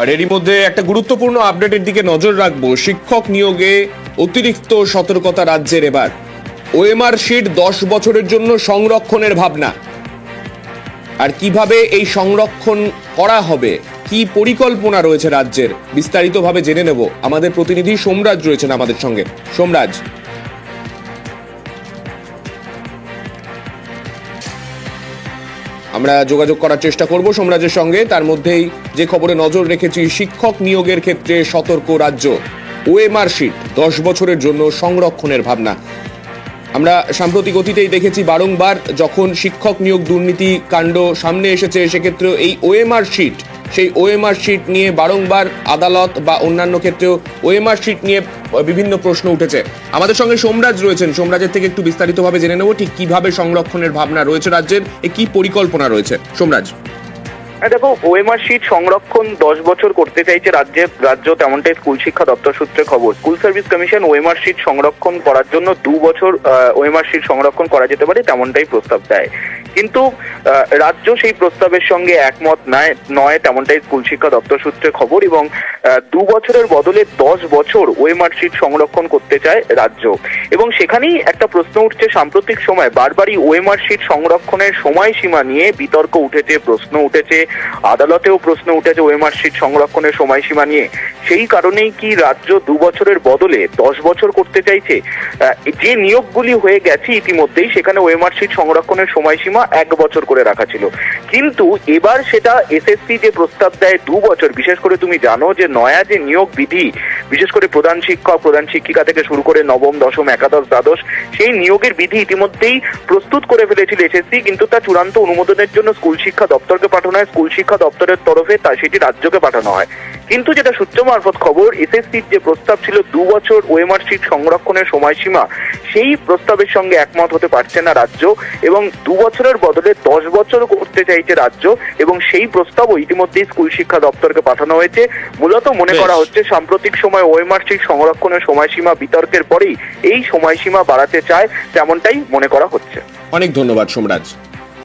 আর এরই মধ্যে একটা গুরুত্বপূর্ণ আপডেটের দিকে নজর রাখব। শিক্ষক নিয়োগে অতিরিক্ত সতর্কতা রাজ্যের এবার। ওএমআর শিট দশ বছরের জন্য সংরক্ষণের ভাবনা। আর কীভাবে এই সংরক্ষণ করা হবে? কি পরিকল্পনা রয়েছে রাজ্যের? বিস্তারিতভাবে জেনে নেব। আমাদের প্রতিনিধি সোমরাজ রয়েছেন আমাদের সঙ্গে। সোমরাজ। আমরা যোগাযোগ করার চেষ্টা করব সোমরাজের সঙ্গে। তার মধ্যেই যে খবরে নজর রেখেছি, শিক্ষক নিয়োগের ক্ষেত্রে সতর্ক রাজ্য। ওএমআর শিট, দশ বছরের জন্য সংরক্ষণের ভাবনা। আমরা সাম্প্রতিক অতীতেই দেখেছি বারংবার যখন শিক্ষক নিয়োগ দুর্নীতি কাণ্ড সামনে এসেছে, সেক্ষেত্রেও এই ওএমআর শিট সেই ওএমআর শিট নিয়ে বারংবার আদালত বা অন্যান্য ক্ষেত্রেও ওএমআর শিট নিয়ে বিভিন্ন প্রশ্ন উঠেছে। আমাদের সঙ্গে সোমরাজ রয়েছেন। সোমরাজের থেকে একটু বিস্তারিতভাবে জেনে নেব ঠিক কীভাবে সংরক্ষণের ভাবনা রয়েছে রাজ্যের কি পরিকল্পনা রয়েছে। সোমরাজ। হ্যাঁ দেখো ওএমআর শিট সংরক্ষণ দশ বছর করতে চাইছে রাজ্যে, রাজ্য তেমনটাই স্কুল শিক্ষা দপ্তর সূত্রে খবর। School service commission OMR sheet সংরক্ষণ করার জন্য দু বছর ওএমআর শিট সংরক্ষণ করা যেতে পারে, তেমনটাই প্রস্তাব দেয়। কিন্তু রাজ্য সেই প্রস্তাবের সঙ্গে একমত নয় নয় তেমনটাই স্কুল শিক্ষা দপ্তর সূত্রে খবর এবং দু বছরের বদলে দশ বছর ওএমআর শিট সংরক্ষণ করতে চায় রাজ্য। এবং সেখানেই একটা প্রশ্ন উঠছে, সাম্প্রতিক সময় বারবারই ওএমআর শিট সংরক্ষণের সময়সীমা নিয়ে বিতর্ক উঠেছে, প্রশ্ন উঠেছে, আদালতেও প্রশ্ন উঠেছে ওএমআর শিট সংরক্ষণের সময়সীমা নিয়ে। সেই কারণেই কি রাজ্য দু বছরের বদলে দশ বছর করতে চাইছে? যে নিয়োগগুলি হয়ে গেছে ইতিমধ্যেই সেখানে ওএমআর শিট সংরক্ষণের সময়সীমা এক বছর করে রাখা ছিল। কিন্তু এবার সেটা এসএসসি যে প্রস্তাব দেয় দু বছর, বিশেষ করে তুমি জানো যে নয়া যে নিয়োগ বিধি, বিশেষ করে প্রধান শিক্ষক, প্রধান শিক্ষিকা থেকে শুরু করে নবম, দশম, একাদশ, দ্বাদশ, সেই নিয়োগের বিধি ইতিমধ্যেই প্রস্তুত করে ফেলেছিল এসএসসি কিন্তু তা চূড়ান্ত অনুমোদনের জন্য স্কুল শিক্ষা দপ্তরকে পাঠানো হয়। স্কুল শিক্ষা দপ্তরের তরফে তা সেটি রাজ্যকে পাঠানো হয়। কিন্তু যেটা সূত্র মারফত খবর এসএসসির যে প্রস্তাব ছিল দু বছর ওএমআর সিট সংরক্ষণের সময়সীমা সেই প্রস্তাবের সঙ্গে একমত হতে পারছে না রাজ্য এবং দু বছরের বদলে দশ বছর করতে চাইছে রাজ্য এবং সেই প্রস্তাবও ইতিমধ্যেই স্কুল শিক্ষা দপ্তরকে পাঠানো হয়েছে। মূলত মনে করা হচ্ছে সাম্প্রতিক সময় ওএমআর সিট সংরক্ষণের সময়সীমা বিতর্কের পরেই এই সময়সীমা বাড়াতে চায় তেমনটাই মনে করা হচ্ছে। অনেক ধন্যবাদ সোমরাজ।